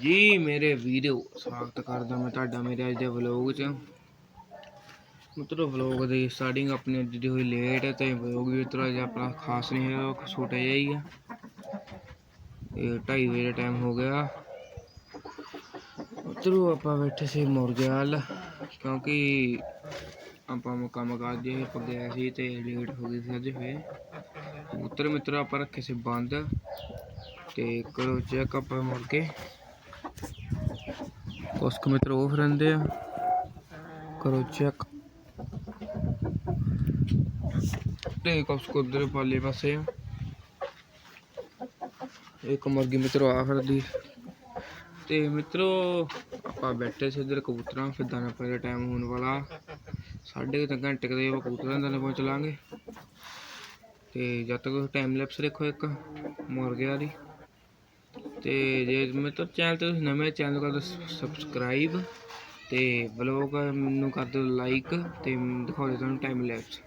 ਜੀ, ਮੇਰੇ ਵੀਡੀਓ ਸਵਾਗਤ ਕਰਦਾ ਮੈਂ ਤੁਹਾਡਾ ਮੇਰੇ ਅੱਜ ਦੇ ਵਲੌਗ 'ਚ। ਮਤਲਬ ਵਲੌਗ ਦੀ ਸਟਾਰਟਿੰਗ ਆਪਣੀ ਅੱਜ ਦੀ ਹੋਈ ਲੇਟ ਹੈ ਤੇ ਵਲੌਗ ਵੀ ਥੋੜ੍ਹਾ ਜਿਹਾ ਆਪਣਾ ਖਾਸ ਨਹੀਂ ਹੈ ਉਹ ਛੋਟਾ ਜਿਹਾ ਹੀ ਆ। ਇਹ 2:30 ਵਜੇ ਦਾ ਟਾਈਮ ਹੋ ਗਿਆ। ਉਧਰੋਂ ਆਪਾਂ ਬੈਠੇ ਸੀ ਮੁਰਗੇ ਵੱਲ, ਕਿਉਂਕਿ ਆਪਾਂ ਕੰਮ ਕਰਦੇ ਆਪਾਂ ਗਏ ਸੀ ਤੇ ਲੇਟ ਹੋ ਗਈ ਸੀ ਅੱਜ ਫੇਰ। ਉੱਤਰ ਮਿੱਤਰ ਆਪਾਂ ਰੱਖੇ ਸੀ ਬੰਦ ਤੇ ਕਰੋ ਚੈੱਕ ਆਪਾਂ ਮੁੜ ਕੇ ਕੁਛ ਕੁ ਮਿੱਤਰ ਉਹ ਰਹਿੰਦੇ ਆ। ਕਰੋ ਚੈੱਕ ਤੇ ਕੁਛ ਉਧਰ ਪਾਲੇ ਪਾਸੇ ਆ। ਇੱਕ ਮੁਰਗੀ ਮਿੱਤਰੋ ਆ ਫਿਰਦੀ। ਤੇ ਮਿੱਤਰੋ, ਆਪਾਂ ਬੈਠੇ ਸੀ ਇੱਧਰ ਕਬੂਤਰਾਂ ਫਿਰ ਦਾਣਾ ਪਾਣੀ ਦਾ ਟਾਈਮ ਹੋਣ ਵਾਲਾ। ਸਾਢੇ ਤਿੰਨ ਘੰਟੇ ਕਦੇ ਆਪਾਂ ਕਬੂਤਰਾਂ ਦਾਣੇ ਪਹੁੰਚ ਲਾਂਗੇ। ਤੇ ਜਦ ਤੱਕ ਟਾਈਮ ਲੈਪਸ ਦੇਖੋ ਇੱਕ ਮੁਰਗਿਆਂ ਦੀ। ਤੇ ਜੇ ਮੇਰੇ ਚੈਨਲ ਤੇ ਤੁਸੀਂ ਨਵੇਂ, ਚੈਨਲ ਕਰ ਦਿਓ ਸਬਸਕ੍ਰਾਈਬ ਤੇ ਵਲੌਗ ਨੂੰ ਕਰ ਦਿਓ ਲਾਈਕ ਤੇ ਦਿਖਾਓ ਦਿਓ ਤੁਹਾਨੂੰ ਟਾਈਮ ਲੈਪਸ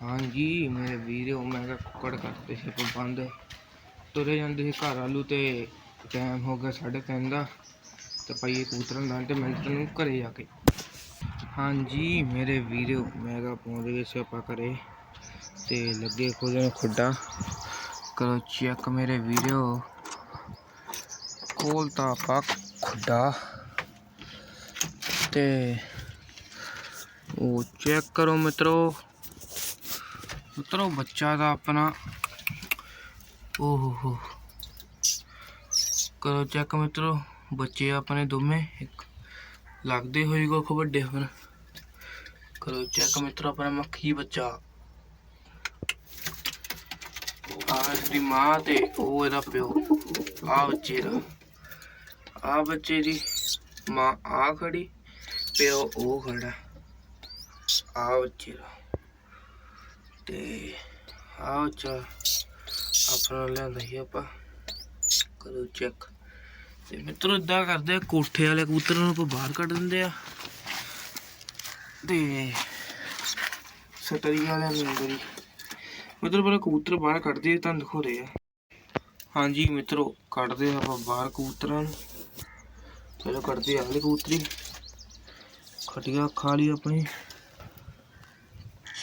ਹਾਂਜੀ, ਮੇਰੇ ਵੀਡੀਓ ਮੈਂ ਕਿਹਾ ਕੁੱਕੜ ਕਰਦੇ ਸੀ, ਆਪਾਂ ਬੰਦ ਤੁਰੇ ਜਾਂਦੇ ਸੀ ਘਰ ਆਲੂ ਤੇ ਟਾਈਮ ਹੋ ਗਿਆ ਸਾਢੇ ਤਿੰਨ ਦਾ। ਤੇ ਪਾਈਏ ਕਬੂਤਰਾਂ ਦਾ ਤੇ ਮੈਂ ਤੈਨੂੰ ਘਰੇ ਜਾ ਕੇ ਹਾਂਜੀ, ਮੇਰੇ ਵੀਡੀਓ ਮੈਂ ਕਿਹਾ ਪਹੁੰਚ ਗਏ ਸੀ ਆਪਾਂ ਘਰੇ ਤੇ ਲੱਗੇ ਖੋਲਣ ਖੁੱਡਾ। ਕਰੋ ਚੈੱਕ ਮੇਰੇ ਵੀਡੀਓ ਖੋਲਤਾ ਆਪਾਂ ਖੁੱਡਾ ਤੇ ਉਹ ਚੈੱਕ ਕਰੋ ਮਿੱਤਰੋ। ਮਿੱਤਰੋ ਬੱਚਾ ਦਾ ਆਪਣਾ। ਓਹ ਹੋ ਕਰੋ ਚੈੱਕ ਮਿੱਤਰੋ, ਬੱਚੇ ਆਪਣੇ ਦੋਵੇਂ, ਇੱਕ ਲੱਗਦੇ ਹੋਈ ਕੋ ਵੱਡੇ ਹਨ ਕਰੋ ਚੈੱਕ ਮਿੱਤਰੋ, ਆਪਣਾ ਮੱਖੀ ਬੱਚਾ। ਆਹ ਦੀ ਮਾਂ ਤੇ ਉਹ ਇਹਦਾ ਪਿਓ ਆ ਬੱਚੇ ਦਾ। ਆ ਬੱਚੇ ਦੀ ਮਾਂ ਆ ਖੜੀ, ਪਿਓ ਉਹ ਖੜਾ। ਆ ਬੱਚੇ ਦਾ। ਤੇ ਆ ਬੱਚਾ ਆਪਣਾ ਲਿਆਂਦਾ ਸੀ ਆਪਾਂ। ਕਰੋ ਚੈੱਕ ਤੇ ਮਿੱਤਰੋ ਇਦਾਂ ਕਰਦੇ ਆ, ਕੋਠੇ ਵਾਲੇ ਕਬੂਤਰਾਂ ਨੂੰ ਆਪਾਂ ਬਾਹਰ ਕੱਢ ਦਿੰਦੇ ਆ। ਤੇ ਸਟਰੀ ਵਾਲਿਆਂ ਨੂੰ ਅੰਦਰ ਹੀ। ਮਿੱਤਰੋ ਪਹਿਲਾਂ ਕਬੂਤਰ ਬਾਹਰ ਕੱਢਦੇ ਆ ਤੁਹਾਨੂੰ ਦਿਖਾ ਰਹੇ ਆ। ਹਾਂਜੀ ਮਿੱਤਰੋ, ਕੱਢਦੇ ਆ ਆਪਾਂ ਬਾਹਰ ਕਬੂਤਰਾਂ ਨੂੰ। ਚਲੋ ਕੱਢਦੇ ਆ ਵਾਲੀ ਕਬੂਤਰੀ। ਖਟੀਆ ਖਾ ਲਈ ਆਪਣੀ।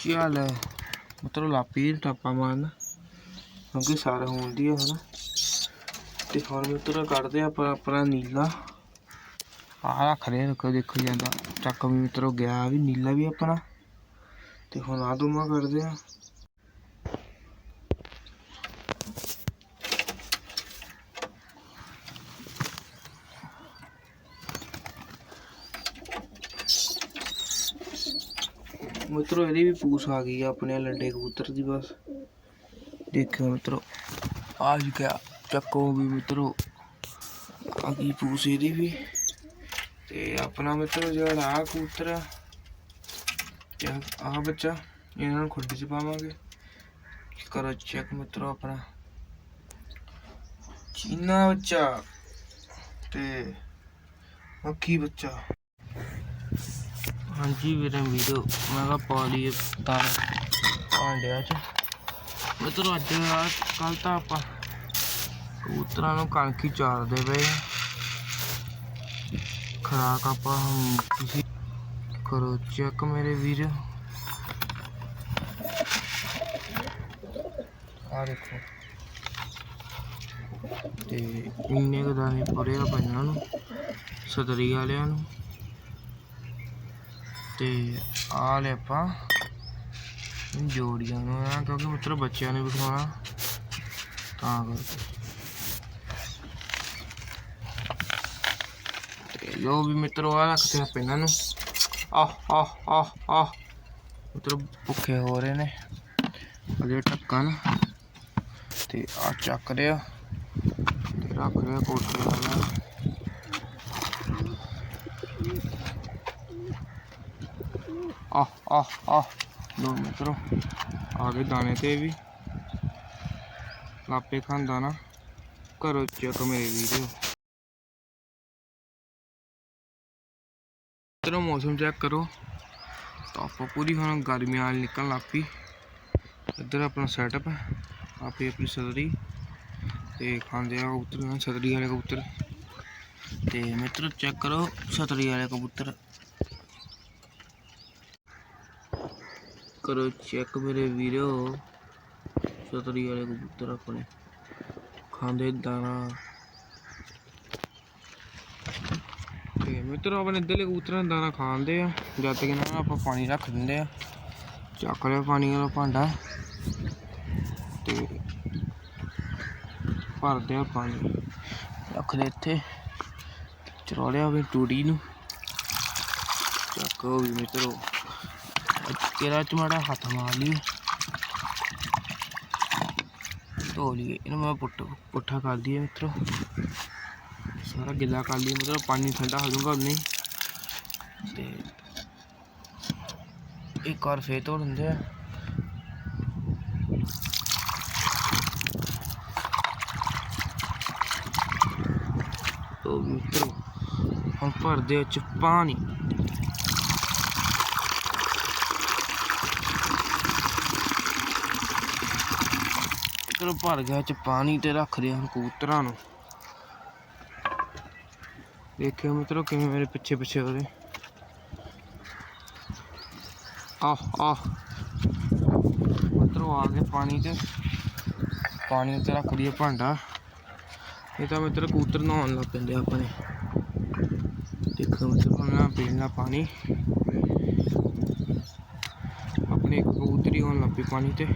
ਹੈ ਮਤਲਬ ਲਾਪੀ ਟਾਪਾ ਮਾਰਨ। ਕਿਉਂਕਿ ਸਾਰਾ ਹੁੰਦੀ ਹੈ ਹਨਾ। ਤੇ ਹੁਣ ਮਿੱਤਰ ਕੱਢਦੇ ਆ ਆਪਾਂ ਆਪਣਾ ਨੀਲਾ। ਆ ਰੱਖ ਰਹੇ ਰੁਕੋ ਦੇਖੋ ਜਾਂਦਾ ਚੱਕ ਵੀ ਮਿੱਤਰੋ ਗਿਆ ਵੀ ਨੀਲਾ ਵੀ ਆਪਣਾ। ਤੇ ਹੁਣ ਆ ਦੋਵਾਂ ਕਰਦੇ ਆ। ਮਿੱਤਰੋ, ਇਹਦੀ ਵੀ ਪੂਛ ਆ ਗਈ ਆ ਆਪਣੇ ਲੰਡੇ ਕਬੂਤਰ ਦੀ ਬਸ। ਦੇਖੋ ਮਿੱਤਰੋ, ਆ ਗਿਆ ਚੱਕੋ ਵੀ ਮਿੱਤਰੋ, ਆ ਗਈ ਪੂਛ ਇਹਦੀ ਵੀ। ਤੇ ਆਪਣਾ ਮਿੱਤਰੋ ਜਿਹੜਾ ਆ ਕਬੂਤਰ ਆ ਆ ਬੱਚਾ, ਇਹਨਾਂ ਨੂੰ ਖੁੱਡੀ ਚ ਪਾਵਾਂਗੇ। ਕਰੋ ਚੈੱਕ ਮਿੱਤਰੋ ਆਪਣਾ। ਚੀਨਾ ਬੱਚਾ ਤੇ ਮੱਖੀ ਬੱਚਾ। ਹਾਂਜੀ ਵੀਰੇ ਵੀਡੀਓ ਮੈਂ ਕਿਹਾ ਪਾ ਲਈਏ ਤਾਰ ਭਾਂਡਿਆਂ 'ਚ। ਮਿੱਤਰੋ ਅੱਜ ਕੱਲ ਤਾਂ ਆਪਾਂ ਕਬੂਤਰਾਂ ਨੂੰ ਕਣਕ ਹੀ ਚਾਰਦੇ ਪਏ ਆ। ਖੁਰਾਕ ਆਪਾਂ ਤੁਸੀਂ ਕਰੋ ਚੈੱਕ ਮੇਰੇ ਵੀਰ। ਆ ਦੇਖੋ। ਤੇ ਇੰਨੇ ਕੁ ਦਾਣੇ ਪਰੇ ਆ ਪੰਜਾਂ ਨੂੰ ਸਤਰੀ ਵਾਲਿਆਂ ਨੂੰ। ਤੇ ਆ ਲੈ ਆਪਾਂ ਜੋੜੀਆਂ ਨੂੰ ਆ, ਕਿਉਂਕਿ ਮਿੱਤਰ ਬੱਚਿਆਂ ਨੇ ਵਿਖਾਉਣਾ ਤਾਂ ਕਰਕੇ। ਤੇ ਲੋ ਵੀ ਮਿੱਤਰੋ ਆ ਰੱਖਦੇ ਆਪਾਂ ਇਹਨਾਂ ਨੂੰ। ਆਹ ਆਹ ਆਹ ਆਹ। ਮਿੱਤਰ ਭੁੱਖੇ ਹੋ ਰਹੇ ਨੇ। ਅਜੇ ਢੱਕਣ। ਤੇ ਆ ਚੱਕ ਰਿਆ ਤੇ ਰੱਖ ਰਿਆ ਕੋਠੇ ਵਾਲਾ। ਆਹ ਆਹ ਆਹ। ਲੋ ਮਿੱਤਰੋ, ਆ ਗਏ ਦਾਣੇ ਤੇ ਵੀ। ਲਾਪੇ ਖਾਂਦਾ ਨਾ। ਕਰੋ ਚੈੱਕ ਮੇਰੇ ਵੀਡੀਓ। ਮਿੱਤਰੋ, ਮੌਸਮ ਚੈੱਕ ਕਰੋ। ਧੁੱਪ ਪੂਰੀ ਹੁਣ ਗਰਮੀ ਵਾਲੀ ਨਿਕਲਣ ਲੱਗ ਪਈ। ਇੱਧਰ ਆਪਣਾ ਸੈਟਅਪ ਹੈ। ਆਪੇ ਆਪਣੀ ਸਦਰੀ। ਤੇ ਖਾਂਦੇ ਆ ਕਬੂਤਰ ਸਤਰੀ ਵਾਲੇ ਕਬੂਤਰ। ਤੇ ਮਿੱਤਰੋ ਚੈੱਕ ਕਰੋ ਸਤਰੀ ਵਾਲੇ ਕਬੂਤਰ। ਕਰੋ ਚੈੱਕ ਮੇਰੇ ਵੀਰੋ। ਸਤਰੀ ਵਾਲੇ ਕਬੂਤਰ ਆਪਣੇ। ਖਾਂਦੇ ਦਾਣਾ। ਤੇ ਮਿੱਤਰੋ, ਆਪਣੇ ਇੱਧਰਲੇ ਕਬੂਤਰਾਂ ਦਾ ਦਾਣਾ ਖਾਂਦੇ ਆ। ਜਦ ਤੱਕ ਇਹਨਾਂ ਨੂੰ ਆਪਾਂ ਪਾਣੀ ਰੱਖ ਦਿੰਦੇ ਆ। ਚੱਕ ਲਿਆ ਪਾਣੀ ਵਾਲਾ ਭਾਂਡਾ। ਤੇ ਭਰਦੇ ਆ ਪਾਣੀ। ਰੱਖ ਦੇ ਇੱਥੇ। ਚਲਾ ਲਿਆ ਵੀ ਟੂੜੀ ਨੂੰ। ਚੱਕ ਹੋ ਵੀ ਮਿੱਤਰੋ। ਕਿਹੜਾ ਚ ਹੱਥ ਮਾਰ ਲਈ ਧੋ ਲਈਏ। ਇਹਨੂੰ ਮੈਂ ਪੁੱਟ, ਪੁੱਠਾ ਕਰ ਦਈਏ ਮਿੱਤਰੋ। ਸਾਰਾ ਗਿੱਲਾ ਕਰ ਲਈਏ। ਮਤਲਬ ਪਾਣੀ ਠੰਡਾ ਹੋ ਜਾਊਗਾ ਨਹੀਂ ਤੇ ਇੱਕ ਵਾਰ ਫੇਰ ਧੋ ਲੈਂਦੇ ਆ। ਤੋ ਮਿੱਤਰੋ, ਹੁਣ ਭਰਦੇ ਆ ਪਾਣੀ ਮਿੱਤਰੋ ਭਰ ਗਿਆ ਚ ਪਾਣੀ ਤੇ ਰੱਖ ਦਿਆ ਕਬੂਤਰਾਂ ਨੂੰ। ਦੇਖਿਓ ਮਿੱਤਰੋ ਕਿਵੇਂ ਮੇਰੇ ਪਿੱਛੇ ਪਿੱਛੇ ਉਹਦੇ ਆਹ ਆਹ। ਮਿੱਤਰੋ ਆ ਗਏ ਪਾਣੀ ਤੇ। ਪਾਣੀ ਉੱਤੇ ਰੱਖ ਦਈਏ ਭਾਂਡਾ। ਇਹ ਤਾਂ ਮਿੱਤਰ ਕਬੂਤਰ ਨਹਾਉਣ ਲੱਗ ਪੈਂਦੇ ਆਪਣੇ। ਦੇਖੋ ਮਿੱਤਰ ਉਹਨਾਂ ਪੀਣਾ ਪਾਣੀ। ਆਪਣੇ ਇੱਕ ਕਬੂਤਰੀ ਹੋਣ ਲੱਗ ਪਈ ਪਾਣੀ ਤੇ।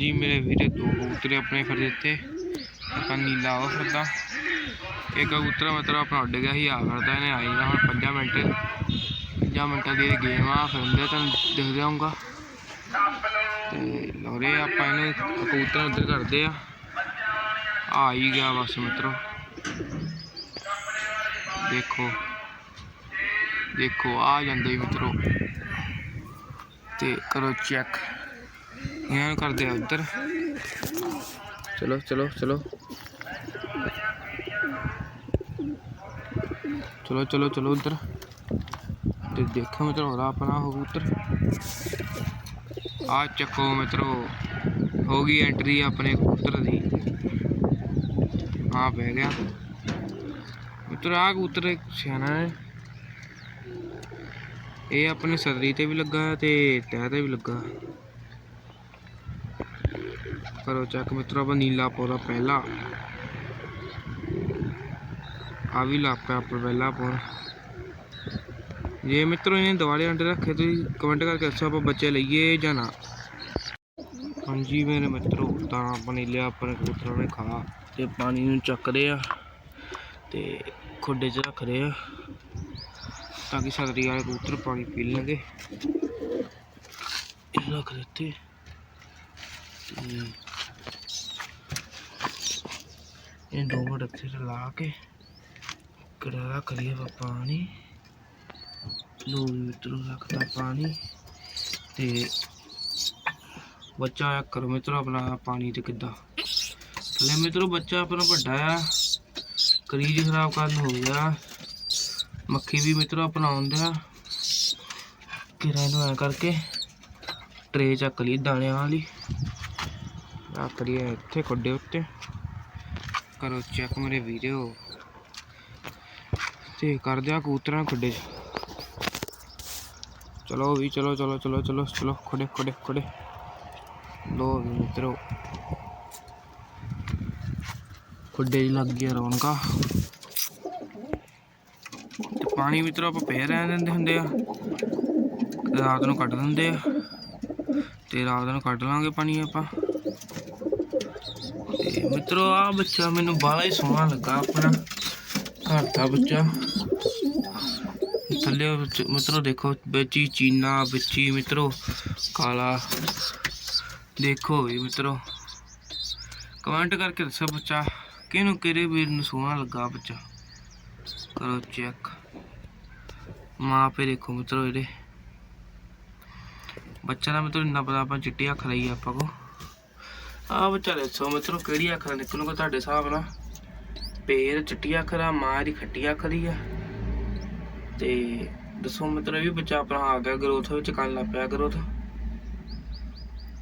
ਜੀ, ਮੇਰੇ ਵੀਰੇ ਦੋ ਕਬੂਤਰ ਆਪਣੇ ਫਿਰ ਦਿੱਤੇ ਇੱਕ ਨੀਲਾ ਉਹ ਫਿਰਦਾ। ਇਹ ਕਬੂਤਰ ਮਤਲਬ ਆਪਣਾ ਉੱਡ ਗਿਆ ਸੀ, ਆ ਫਿਰਦਾ, ਇਹਨੇ ਆਈ ਨਾ ਹੁਣ 5 ਮਿੰਟ। 5 ਮਿੰਟਾਂ ਦੀ ਗੇਮ ਆ ਫਿਰਦੇ ਤੁਹਾਨੂੰ ਦਿਖਦੇ ਹੋਊਗਾ ਤੇ ਲੋਰੇ ਆਪਾਂ ਇਹਨੂੰ ਕਬੂਤਰ ਉੱਧਰ ਕਰਦੇ ਆ। ਆ ਹੀ ਗਿਆ ਬਸ, ਮਿੱਤਰੋ। ਦੇਖੋ। ਦੇਖੋ, ਆ ਜਾਂਦੇ ਮਿੱਤਰੋ। ਤੇ ਕਰੋ ਚੈੱਕ ਇਹਨਾਂ ਕਰਦੇ ਆ ਉੱਧਰ। ਚਲੋ ਚਲੋ ਚਲੋ। ਚਲੋ ਚਲੋ ਚਲੋ ਉੱਧਰ। ਤੇ ਦੇਖੋ ਮਿੱਤਰੋ, ਉਹਦਾ ਆਪਣਾ ਕਬੂਤਰ ਆ ਚੱਕੋ ਮਿੱਤਰੋ, ਹੋ ਗਈ ਐਂਟਰੀ ਆਪਣੇ ਕਬੂਤਰ ਦੀ। ਆ ਬਹਿ ਗਿਆ। ਮਿੱਤਰੋ ਆ ਕਬੂਤਰ ਸਿਆਣਾ ਹੈ। ਇਹ ਆਪਣੇ ਸਦਰੀ ਤੇ ਵੀ ਲੱਗਾ ਹੈ ਤੇ ਤਹਿ ਤੇ ਵੀ ਲੱਗਾ। ਕਰੋ ਚੈੱਕ ਮਿੱਤਰੋ, ਆਪਾਂ ਨੀਲਾ ਪੌਦਾ ਪਹਿਲਾ। ਆ ਵੀ ਲਾਪਿਆ ਆਪਾਂ ਪਹਿਲਾ ਪੌਦਾ ਜੇ ਮਿੱਤਰੋ, ਇਹਨੇ ਦਿਵਾਲੇ ਅੰਡੇ ਰੱਖੇ, ਤੁਸੀਂ ਕਮੈਂਟ ਕਰਕੇ ਦੱਸੋ ਆਪਾਂ ਬੱਚੇ ਲਈਏ ਜਾਂ ਨਾ। ਹਾਂਜੀ, ਮੇਰੇ ਮਿੱਤਰੋ, ਤਾਂ ਆਪਾਂ ਨੇ ਲਿਆ ਆਪਣੇ ਕਬੂਤਰਾਂ ਨੇ ਖਾ। ਤੇ ਪਾਣੀ ਨੂੰ ਚੱਕਦੇ ਆ ਤੇ ਖੁੱਡੇ 'ਚ ਰੱਖਦੇ ਆ ਤਾਂ ਕਿ ਸਦਰੀ ਵਾਲੇ ਕਬੂਤਰ ਪਾਣੀ ਪੀ ਲੈਣਗੇ। ਰੱਖ ਦਿੱਤੇ। ਇਹ ਦੋ ਇੱਥੇ ਲਾ ਕੇ ਕੜਾ ਰੱਖ ਲਈਏ ਪਾਣੀ। ਲੋ ਮਿੱਤਰੋ ਰੱਖਦਾ ਪਾਣੀ ਤੇ ਬੱਚਾ ਕਰੋ ਮਿੱਤਰੋ ਆਪਣਾ ਪਾਣੀ ਤੇ ਕਿੱਦਾਂ? ਥੱਲੇ ਮਿੱਤਰੋ ਬੱਚਾ ਆਪਣਾ ਵੱਡਾ ਆ, ਕਰੀਜ ਖਰਾਬ ਕਰਨ ਹੋ ਗਿਆ। ਮੱਖੀ ਵੀ ਮਿੱਤਰੋ ਆਪਣਾ ਆਉਂਦਾ ਕਿਰਾਂ ਨੂੰ ਐ ਕਰਕੇ ਟਰੇ ਚੱਕ ਲਈ ਦਾਣਿਆਂ ਵਾਲੀ। ਰੱਖ ਲਈ ਇੱਥੇ ਖੁੱਡੇ ਉੱਤੇ। ਕਰੋ ਚੈੱਕ ਮੇਰੇ ਵੀਡੀਓ ਤੇ ਕਰ ਦਿਆ ਕਬੂਤਰਾਂ ਖੁੱਡੇ ਚਲੋ ਵੀ, ਚਲੋ ਚਲੋ ਚਲੋ ਚਲੋ ਚਲੋ ਖੜੇ ਖੜੇ ਖੜੇ ਲੋ ਵੀ ਮਿੱਤਰੋ। ਖੁੱਡੇ ਲੱਗ ਗਿਆ ਰੌਣਕਾਂ। ਤੇ ਪਾਣੀ ਮਿੱਤਰੋ ਆਪਾਂ ਪੈ ਰਹਿਣ ਦਿੰਦੇ ਹੁੰਦੇ ਆ। ਰਾਤ ਨੂੰ ਕੱਢ ਦਿੰਦੇ ਆ। ਤੇ ਰਾਤ ਨੂੰ ਕੱਢ ਲਾਂਗੇ ਪਾਣੀ ਆਪਾਂ। ਤੇ ਮਿੱਤਰੋ ਆ ਬੱਚਾ ਮੈਨੂੰ ਬਾਹਲਾ ਹੀ ਸੋਹਣਾ ਲੱਗਾ ਆਪਣਾ। ਘਰ ਦਾ ਬੱਚਾ। ਥੱਲੇ ਵਿੱਚ ਮਿੱਤਰੋ ਦੇਖੋ, ਵਿੱਚ ਹੀ ਚੀਨਾ, ਵਿੱਚ ਹੀ ਮਿੱਤਰੋ ਕਾਲਾ। ਦੇਖੋ ਵੀ ਮਿੱਤਰੋ। ਕਮੈਂਟ ਕਰਕੇ ਦੱਸੋ ਬੱਚਾ, ਕਿਹਨੂੰ, ਕਿਹੜੇ ਵੀਰ ਨੂੰ ਸੋਹਣਾ ਲੱਗਾ ਬੱਚਾ? ਕਰੋ ਚੈੱਕ। ਮਾਂ ਮਾਪੇ ਦੇਖੋ ਮਿੱਤਰੋ ਇਹਦੇ। ਬੱਚਾ ਦਾ ਮਿੱਤਰੋ ਇੰਨਾ ਪਤਾ, ਆਪਾਂ ਚਿੱਟੀ ਅੱਖ ਲਈ ਆਪਾਂ ਕੋ। ਆ ਬੱਚਾ ਦੱਸੋ ਮਿੱਤਰੋ ਕਿਹੜੀ ਅੱਖ ਦਾ ਨਿਕਲੂਗਾ ਤੁਹਾਡੇ ਹਿਸਾਬ ਨਾਲ? ਪੇਰ ਚਿੱਟੀ ਅੱਖ ਦਾ, ਮਾਂ ਦੀ ਖੱਟੀ ਅੱਖ ਦੀ ਆ। ਤੇ ਦੱਸੋ ਮਿੱਤਰੋ, ਇਹ ਵੀ ਬੱਚਾ ਆਪਣਾ ਆ ਗਿਆ ਗਰੋਥ ਵਿੱਚ ਕਰਨ ਲੱਗ ਪਿਆ ਗਰੋਥ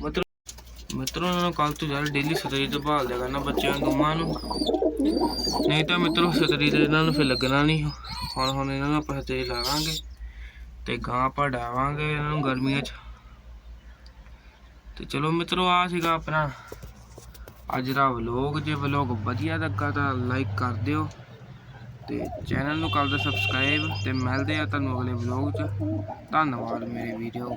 ਮਿੱਤਰੋ ਮਿੱਤਰੋ, ਇਹਨਾਂ ਨੂੰ ਕੱਲ ਤੋਂ ਯਾਰ ਡੇਲੀ ਸਤਰੀ ਤੋਂ ਭਾਲ ਦਿਆ ਕਰਨਾ ਬੱਚਿਆਂ ਨੂੰ, ਦੋਵਾਂ ਨੂੰ। ਨਹੀਂ ਤਾਂ ਮਿੱਤਰੋ ਸਤਰੀ ਤੇ ਇਹਨਾਂ ਨੂੰ ਫਿਰ ਲੱਗਣਾ ਨਹੀਂ। ਹੁਣ ਹੁਣ ਇਹਨਾਂ ਨੂੰ ਆਪਾਂ ਸਤਰੀ ਲਾਵਾਂਗੇ ਤੇ ਗਾਂ ਆਪਾਂ ਡਾਵਾਂਗੇ ਇਹਨਾਂ ਨੂੰ ਗਰਮੀਆਂ 'ਚ। ਤੇ ਚਲੋ ਮਿੱਤਰੋ ਆ ਸੀਗਾ ਆਪਣਾ ਅੱਜ ਦਾ ਵਲੋਗ ਜੇ ਵਲੋਗ ਵਧੀਆ ਲੱਗਾ ਤਾਂ ਲਾਈਕ ਕਰ ਦਿਓ ਤੇ ਚੈਨਲ ਨੂੰ ਕਰ ਦਿਓ ਸਬਸਕ੍ਰਾਈਬ ਤੇ ਮਿਲਦੇ ਆ ਤੁਹਾਨੂੰ ਅਗਲੇ ਵਲੋਗ 'ਚ। ਧੰਨਵਾਦ ਮੇਰੇ ਵੀਡੀਓ